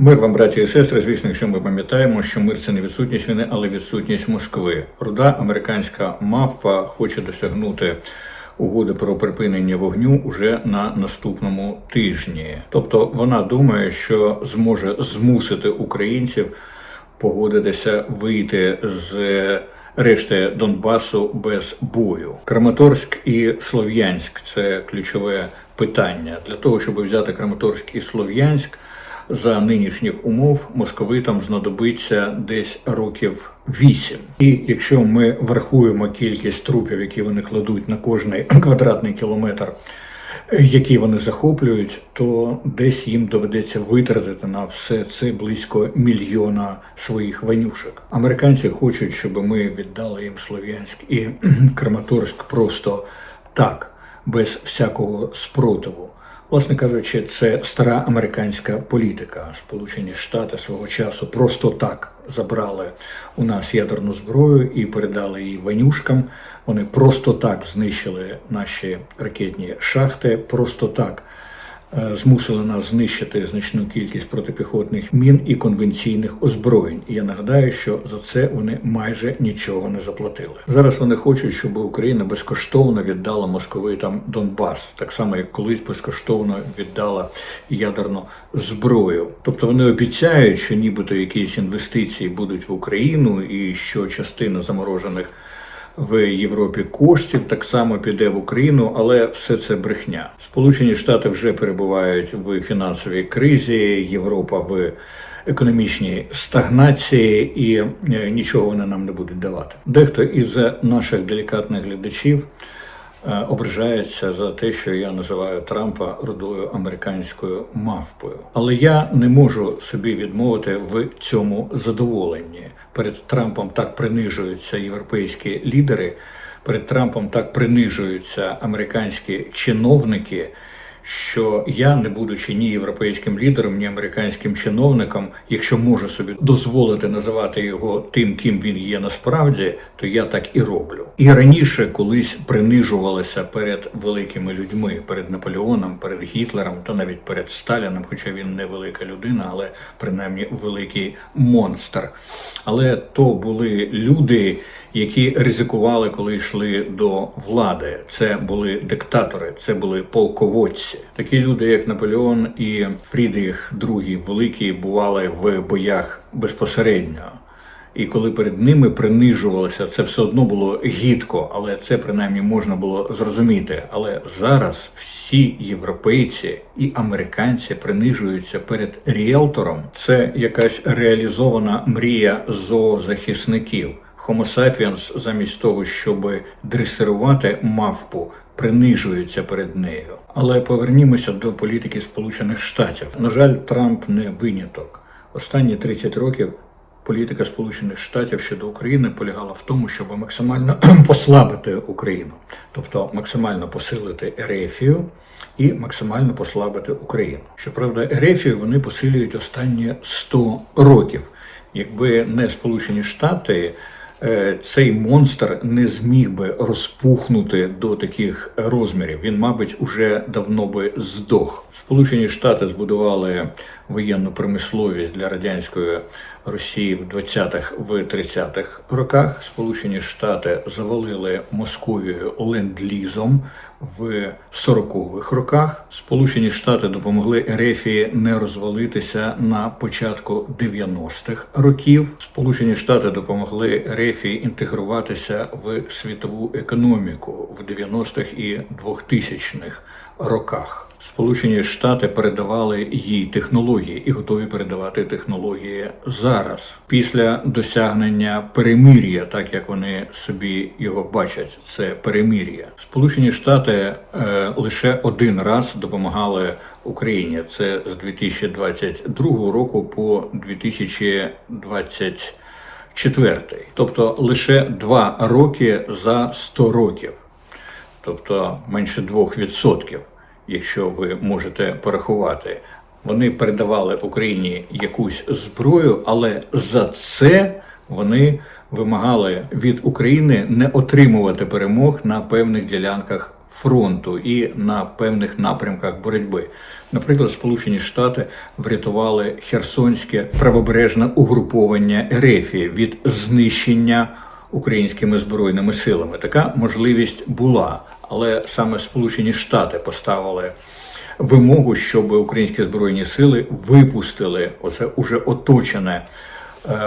Мир вам, браті і сестри. Звісно, якщо ми пам'ятаємо, що мир це не відсутність війни, але відсутність Москви. Руда американська мавпа хоче досягнути угоди про припинення вогню уже на наступному тижні. Тобто вона думає, що зможе змусити українців погодитися вийти з решти Донбасу без бою. Краматорськ і Слов'янськ це ключове питання для того, щоб взяти Краматорськ і Слов'янськ. За нинішніх умов московитам знадобиться десь років вісім. І якщо ми врахуємо кількість трупів, які вони кладуть на кожний квадратний кілометр, які вони захоплюють, то десь їм доведеться витратити на все це близько мільйона своїх ванюшек. Американці хочуть, щоб ми віддали їм Слов'янськ і Краматорськ просто так, без всякого спротиву. Власне кажучи, це стара американська політика. Сполучені Штати свого часу просто так забрали у нас ядерну зброю і передали її ванюшкам. Вони просто так знищили наші ракетні шахти, просто так змусили нас знищити значну кількість протипіхотних мін і конвенційних озброєнь. І я нагадаю, що за це вони майже нічого не заплатили. Зараз вони хочуть, щоб Україна безкоштовно віддала московитам Донбас, так само як колись безкоштовно віддала ядерну зброю. Тобто вони обіцяють, що нібито якісь інвестиції будуть в Україну, і що частина заморожених в Європі коштів так само піде в Україну, але все це брехня. Сполучені Штати вже перебувають в фінансовій кризі, Європа в економічній стагнації, і е, нічого вони нам не будуть давати. Дехто із наших делікатних глядачів. Е, Ображається за те, що я називаю Трампа рудою американською мавпою, але я не можу собі відмовити в цьому задоволенні. Перед Трампом так принижуються європейські лідери, перед Трампом так принижуються американські чиновники. Що я, не будучи ні європейським лідером, ні американським чиновником, якщо можу собі дозволити називати його тим, ким він є насправді, то я так і роблю. І раніше колись принижувалися перед великими людьми, перед Наполеоном, перед Гітлером, та навіть перед Сталіном, хоча він не велика людина, але принаймні великий монстр. Але то були люди, які ризикували, коли йшли до влади. Це були диктатори, це були полководці. Такі люди, як Наполеон і Фрідріх II Великий, бували в боях безпосередньо. І коли перед ними принижувалося, це все одно було гідко, але це принаймні можна було зрозуміти. Але зараз всі європейці і американці принижуються перед ріелтором. Це якась реалізована мрія зоозахисників. Homo sapiens замість того, щоб дресирувати мавпу, принижується перед нею. Але повернімося до політики Сполучених Штатів. На жаль, Трамп не виняток. Останні 30 років політика Сполучених Штатів щодо України полягала в тому, щоб максимально послабити Україну, тобто максимально посилити Ерефію і максимально послабити Україну. Щоправда, Ерефію вони посилюють останні 100 років. Якби не Сполучені Штати, цей монстр не зміг би розпухнути до таких розмірів. Він, мабуть, уже давно би здох. Сполучені Штати збудували воєнну промисловість для радянської Росії в 20-х, в 30-х роках. Сполучені Штати завалили Московію ленд-лізом в 40-х роках. Сполучені Штати допомогли Ерефії не розвалитися на початку 90-х років. Сполучені Штати допомогли Ерефії інтегруватися в світову економіку в 90-х і 2000-х роках. Сполучені Штати передавали їй технології і готові передавати технології зараз, після досягнення перемир'я, так як вони собі його бачать. Це перемир'я. Сполучені Штати е, лише один раз допомагали Україні. Це з 2022 року по 2024. Тобто лише два роки за 100 років, тобто менше 2%, якщо ви можете порахувати. Вони передавали Україні якусь зброю, але за це вони вимагали від України не отримувати перемог на певних ділянках фронту і на певних напрямках боротьби. Наприклад, Сполучені Штати врятували Херсонське правобережне угруповання Ерефії від знищення українськими збройними силами. Така можливість була, але саме Сполучені Штати поставили вимогу, щоб українські збройні сили випустили оце уже оточене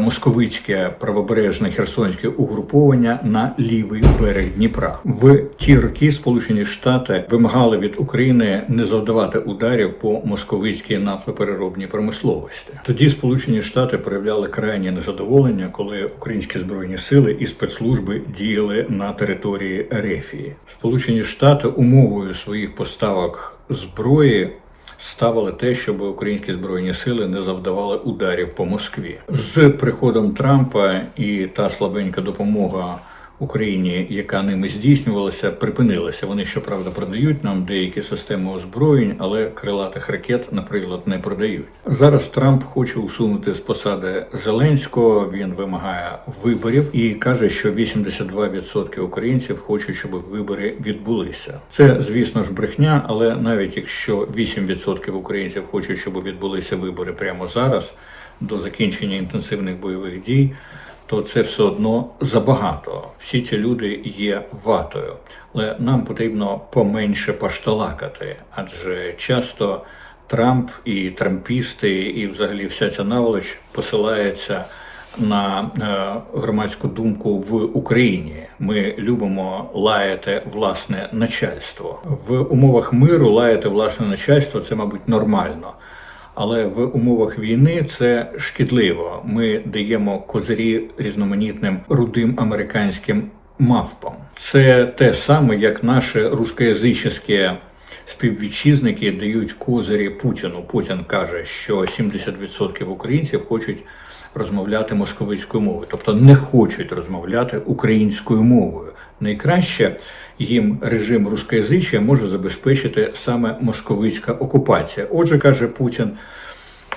московицьке правобережне херсонське угруповання на лівий берег Дніпра. В ті роки Сполучені Штати вимагали від України не завдавати ударів по московицькій нафтопереробній промисловості. Тоді Сполучені Штати проявляли крайнє незадоволення, коли українські збройні сили і спецслужби діяли на території Ерефії. Сполучені Штати умовою своїх поставок зброї ставили те, щоб українські збройні сили не завдавали ударів по Москві. З приходом Трампа і та слабенька допомога Україні, яка ними здійснювалася, припинилася. Вони щоправда продають нам деякі системи озброєнь, але крилатих ракет, наприклад, не продають. Зараз Трамп хоче усунути з посади Зеленського. Він вимагає виборів і каже, що 82% українців хочуть, щоб вибори відбулися. Це, звісно ж, брехня, але навіть якщо 8% українців хочуть, щоб відбулися вибори прямо зараз, до закінчення інтенсивних бойових дій то це все одно забагато. Всі ці люди є ватою, але нам потрібно поменше пашталакати, адже часто Трамп і трампісти, і взагалі вся ця наволоч посилається. На е, громадську думку в Україні ми любимо лаяти власне начальство в умовах миру. Лаяти власне начальство це, мабуть, нормально. Але в умовах війни це шкідливо. Ми даємо козирі різноманітним рудим американським мавпам. Це те саме, як наші рускоязичні співвітчизники дають козирі Путіну. Путін каже, що 70% українців хочуть розмовляти московицькою мовою, тобто не хочуть розмовляти українською мовою. Найкраще їм режим рускоязичя може забезпечити саме московицька окупація. Отже, каже Путін.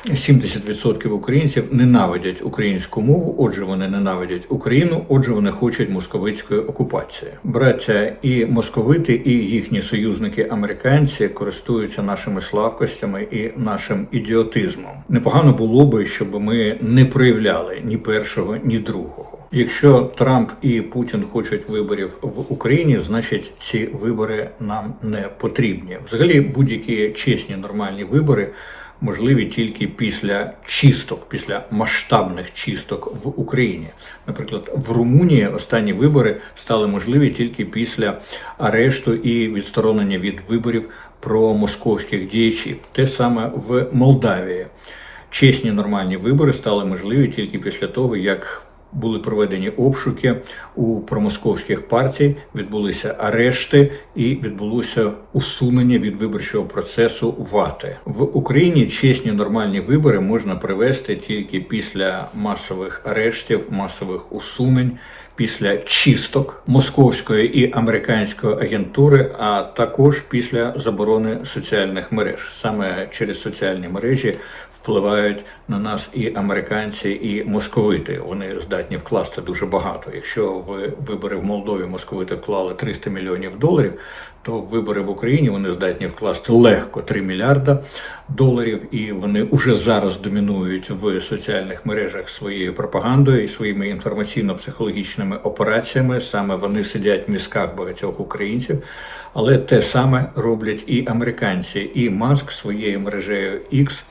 70% українців ненавидять українську мову, отже, вони ненавидять Україну, отже, вони хочуть московицької окупації. Браття і московити, і їхні союзники американці користуються нашими слабкостями і нашим ідіотизмом. Непогано було би, щоб ми не проявляли ні першого, ні другого. Якщо Трамп і Путін хочуть виборів в Україні, значить ці вибори нам не потрібні. Взагалі, будь-які чесні нормальні вибори можливі тільки після чисток, після масштабних чисток в Україні. Наприклад, в Румунії останні вибори стали можливі тільки після арешту і відсторонення від виборів про московських діячів. Те саме в Молдавії. Чесні нормальні вибори стали можливі тільки після того, як були проведені обшуки у промосковських партій, відбулися арешти і відбулося усунення від виборчого процесу вати в Україні. Чесні нормальні вибори можна привести тільки після масових арештів, масових усунень. Після чисток московської і американської агентури, а також після заборони соціальних мереж, саме через соціальні мережі впливають на нас і американці, і московити. Вони здатні вкласти дуже багато. Якщо в вибори в Молдові московити вклали 300 мільйонів доларів, то вибори в Україні вони здатні вкласти легко 3 мільярда доларів, і вони вже зараз домінують в соціальних мережах своєю пропагандою і своїми інформаційно-психологічними операціями. Саме вони сидять в мізках багатьох українців, але те саме роблять і американці, і маск своєю мережею X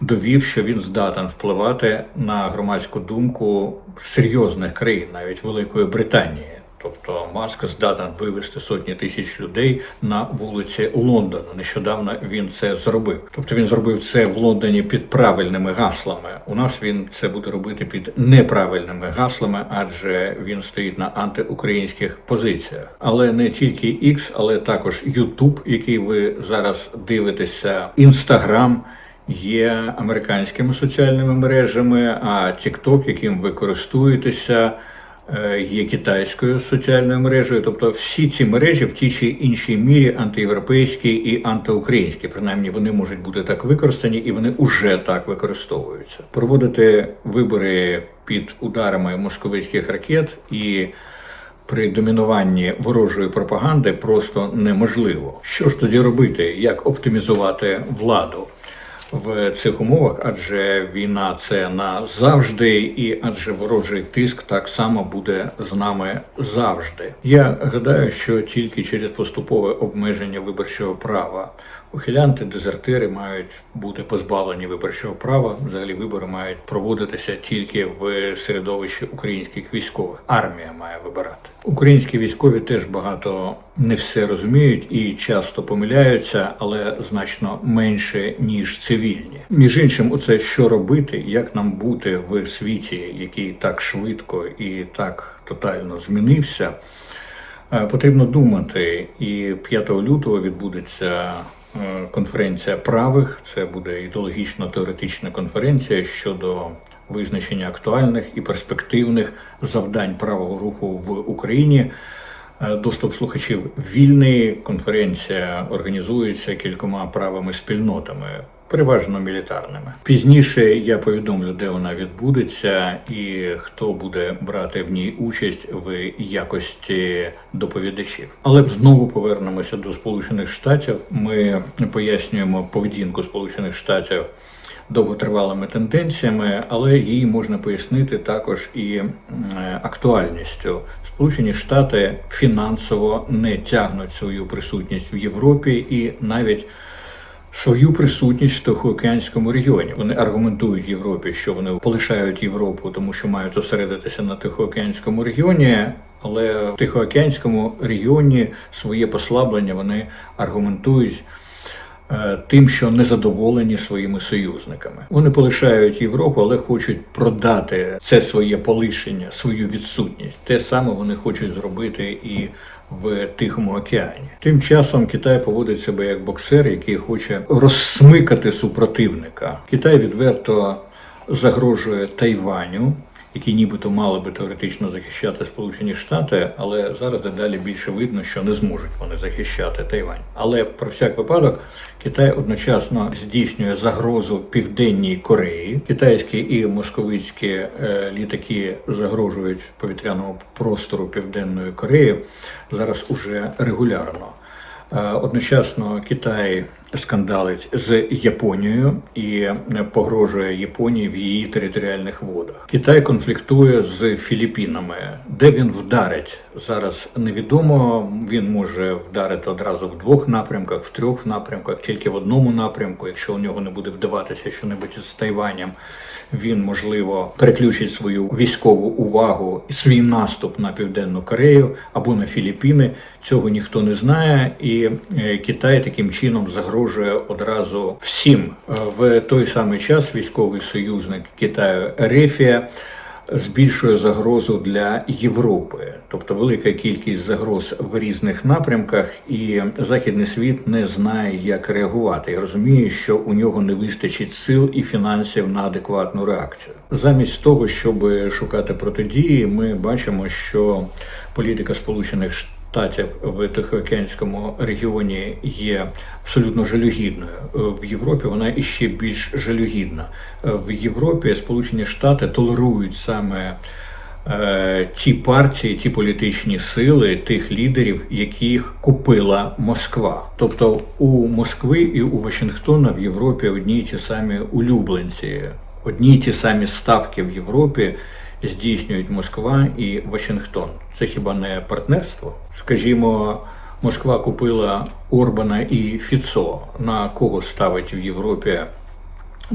довів, що він здатен впливати на громадську думку серйозних країн, навіть Великої Британії. Тобто Маск здатен вивести сотні тисяч людей на вулиці Лондона. Нещодавно він це зробив. Тобто він зробив це в Лондоні під правильними гаслами. У нас він це буде робити під неправильними гаслами, адже він стоїть на антиукраїнських позиціях. Але не тільки X, але також YouTube, який ви зараз дивитеся, Instagram – є американськими соціальними мережами, а TikTok, яким ви користуєтеся, е, є китайською соціальною мережею. Тобто всі ці мережі в тій чи іншій мірі антиєвропейські і антиукраїнські. Принаймні вони можуть бути так використані, і вони вже так використовуються. Проводити вибори під ударами московицьких ракет і при домінуванні ворожої пропаганди просто неможливо. Що ж тоді робити? Як оптимізувати владу? В цих умовах, адже війна це назавжди, і адже ворожий тиск так само буде з нами завжди. Я гадаю, що тільки через поступове обмеження виборчого права ухилянти, дезертири мають бути позбавлені виборчого права. Взагалі вибори мають проводитися тільки в середовищі українських військових. Армія має вибирати. Українські військові теж багато не все розуміють і часто помиляються, але значно менше ніж цивільні. Між іншим, оце що робити, як нам бути в світі, який так швидко і так тотально змінився. Е, Потрібно думати, і 5 лютого відбудеться конференція правих. Це буде ідеологічно-теоретична конференція щодо визначення актуальних і перспективних завдань правого руху в Україні. Е, Доступ слухачів вільний. Конференція організується кількома правими спільнотами, переважно мілітарними. Пізніше я повідомлю, де вона відбудеться і хто буде брати в ній участь в якості доповідачів. Але знову повернемося до Сполучених Штатів. Ми пояснюємо поведінку Сполучених Штатів довготривалими тенденціями, але її можна пояснити також і актуальністю. Сполучені Штати фінансово не тягнуть свою присутність в Європі і навіть свою присутність в Тихоокеанському регіоні. Вони аргументують Європі, що вони полишають Європу, тому що мають зосередитися на Тихоокеанському регіоні. Але в Тихоокеанському регіоні своє послаблення вони аргументують е, тим, що незадоволені своїми союзниками. Вони полишають Європу, але хочуть продати це своє полишення, свою відсутність. Те саме вони хочуть зробити і в Тихому океані. Тим часом Китай поводить себе як боксер, який хоче розсмикати супротивника. Китай відверто загрожує Тайваню. Які нібито мали би теоретично захищати Сполучені Штати, але зараз дедалі більше видно, що не зможуть вони захищати Тайвань. Але про всяк випадок Китай одночасно здійснює загрозу Південній Кореї. Китайські і московицькі е, літаки загрожують повітряному простору Південної Кореї зараз уже регулярно. Е, Одночасно Китай скандалить з Японією і погрожує Японії в її територіальних водах. Китай конфліктує з Філіппінами, де він вдарить зараз невідомо. Він може вдарити одразу в двох напрямках, в трьох напрямках, тільки в одному напрямку. Якщо у нього не буде вдаватися щонебудь з Тайванем, він можливо переключить свою військову увагу свій наступ на південну Корею або на Філіппіни. Цього ніхто не знає, і е, Китай таким чином загрожує одразу всім. Е, В той самий час військовий союзник Китаю Ерефія збільшує загрозу для Європи, тобто велика кількість загроз в різних напрямках, і західний світ не знає, як реагувати. Я розуміє, що у нього не вистачить сил і фінансів на адекватну реакцію. Замість того, щоб шукати протидії, ми бачимо, що політика Сполучених Штатів Штатів в Тихоокеанському регіоні є абсолютно жалюгідною. Е, В Європі вона іще більш жалюгідна. Е, В Європі Сполучені Штати толерують саме е, ті партії, ті політичні сили, тих лідерів, яких купила Москва. Тобто у Москви і у Вашингтона в Європі одні й ті самі улюбленці, одні й ті самі ставки в Європі здійснюють Москва і Вашингтон. Це хіба не партнерство? Скажімо, Москва купила Орбана і Фіцо. На кого ставить в Європі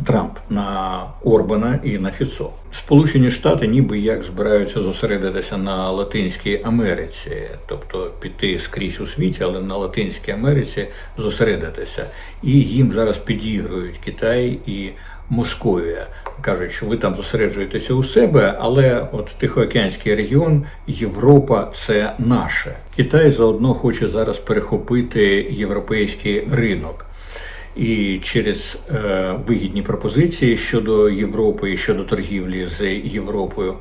Трамп? На Орбана і на Фіцо. Сполучені Штати ніби як збираються зосередитися на Латинській Америці, тобто піти скрізь у світі, але на Латинській Америці зосередитися. І їм зараз підігрують Китай і Московія. Кажуть, що ви там зосереджуєтеся у себе, але от Тихоокеанський регіон, Європа це наше. Китай заодно хоче зараз перехопити європейський ринок. І через е, вигідні пропозиції щодо Європи і щодо торгівлі з Європою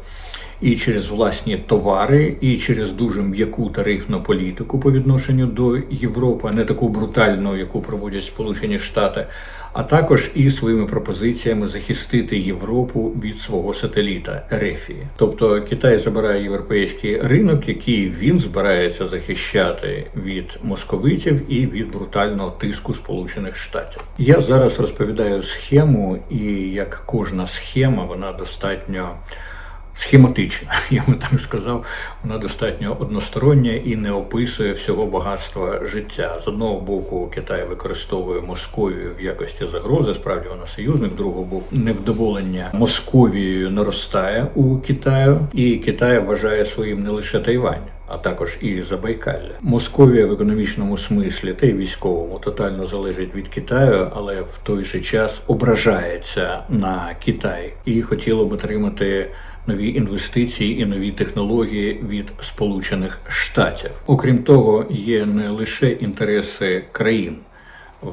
і через власні товари, і через дуже м'яку тарифну політику по відношенню до Європи, не таку брутальну, яку проводять Сполучені Штати, а також і своїми пропозиціями захистити Європу від свого сателіта Ерефії. Тобто Китай забирає європейський ринок, який він збирається захищати від московитів і від брутального тиску Сполучених Штатів. Я зараз розповідаю схему, і як кожна схема, вона достатньо схематична, я би так сказав, вона достатньо одностороння і не описує всього багатства життя. З одного боку, Китай використовує Московію в якості загрози, справді вона союзник, з другого боку, невдоволення Московією наростає у Китаю, і Китай вважає своїм не лише Тайвань. А також і Забайкалля. Московія в економічному смислі та й військовому тотально залежить від Китаю, але в той же час ображається на Китай і хотіло б отримати нові інвестиції і нові технології від Сполучених Штатів. Окрім того, є не лише інтереси країн.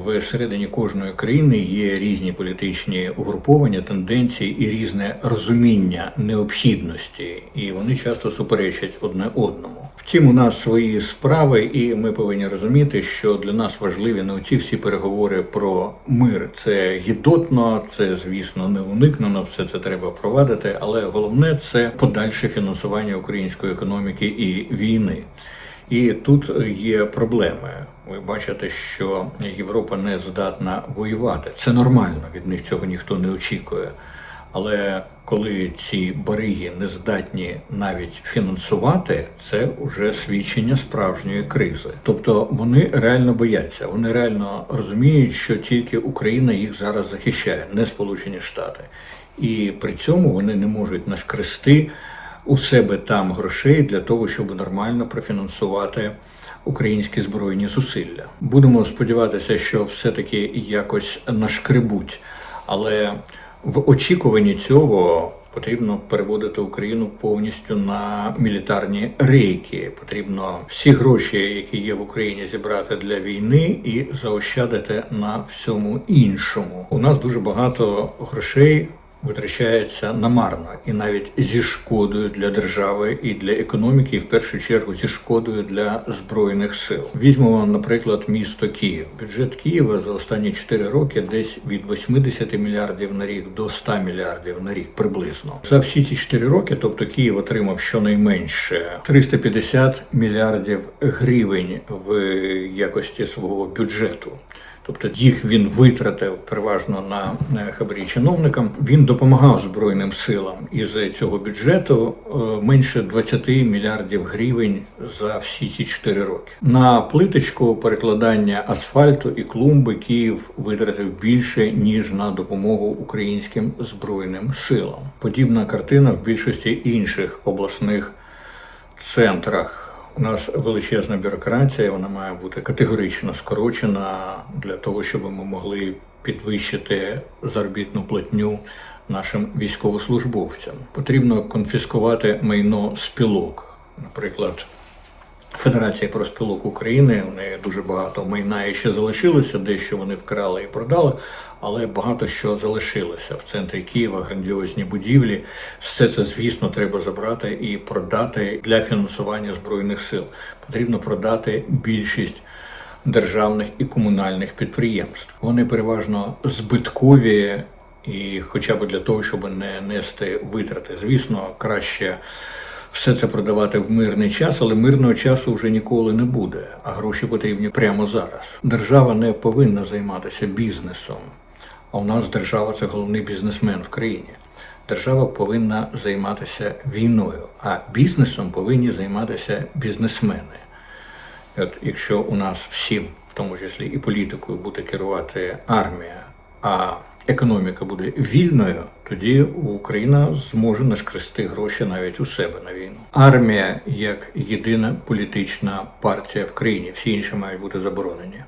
Всередині кожної країни є різні політичні угруповання, тенденції і різне розуміння необхідності, і вони часто суперечать одне одному. Втім, у нас свої справи, і ми повинні розуміти, що для нас важливі не оці всі переговори про мир. Це гідотно, це звісно не уникнено. Все це треба провадити, але головне це подальше фінансування української економіки і війни. І тут є проблеми. Ви бачите, що Європа не здатна воювати. Це нормально, від них цього ніхто не очікує. Але коли ці бариги не здатні навіть фінансувати, це вже свідчення справжньої кризи. Тобто вони реально бояться, вони реально розуміють, що тільки Україна їх зараз захищає, не Сполучені Штати, і при цьому вони не можуть нашкрести у себе там грошей для того, щоб нормально профінансувати українські збройні зусилля. Будемо сподіватися, що все-таки якось нашкребуть, але в очікуванні цього. Потрібно переводити Україну повністю на мілітарні рейки. Потрібно всі гроші, які є в Україні, зібрати для війни і заощадити на всьому іншому. У нас дуже багато грошей витрачається намарно і навіть зі шкодою для держави і для економіки, і в першу чергу зі шкодою для збройних сил. Візьмемо, наприклад, місто Київ. Бюджет Києва за останні 4 роки десь від 80 мільярдів на рік до 100 мільярдів на рік приблизно. За всі ці 4 роки, тобто Київ отримав щонайменше 350 мільярдів гривень в якості свого бюджету. Тобто їх він витратив переважно на хабарі чиновникам. Він допомагав збройним силам із цього бюджету е, менше 20 мільярдів гривень за всі ці 4 роки. На плиточку перекладання асфальту і клумби Київ витратив більше ніж на допомогу українським збройним силам. Подібна картина в більшості інших обласних центрах. У нас величезна бюрократія, вона має бути категорично скорочена для того, щоб ми могли підвищити заробітну платню нашим військовослужбовцям. Потрібно конфіскувати майно спілок, наприклад. Федерація проспілок України у неї дуже багато майна і ще залишилося, дещо вони вкрали і продали, але багато що залишилося в центрі Києва, грандіозні будівлі. Все це, звісно, треба забрати і продати для фінансування збройних сил. Потрібно продати більшість. Державних і комунальних підприємств вони переважно збиткові, і хоча б для того, щоб не нести витрати, звісно, краще все це продавати в мирний час, але мирного часу вже ніколи не буде. А гроші потрібні прямо зараз. Держава не повинна займатися бізнесом. А у нас держава це головний бізнесмен в країні. Держава повинна займатися війною, а бізнесом повинні займатися бізнесмени. От Якщо у нас всім, в тому числі і політикою, буде керувати армія, а економіка буде вільною, тоді Україна зможе нашкрести гроші навіть у себе на війну. Армія як єдина політична партія в країні, всі інші мають бути заборонені.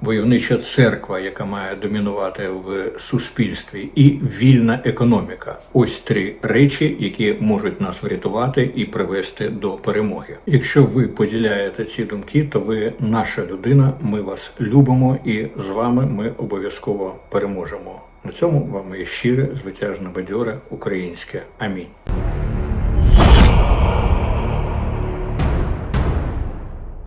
Войовнича церква, яка має домінувати в суспільстві, і вільна економіка ось три речі, які можуть нас врятувати і привести до перемоги. Якщо ви поділяєте ці думки, то ви наша людина. Ми вас любимо, і з вами ми обов'язково переможемо. На цьому вам моє щире, звитяжне бадьоре українське. Амінь.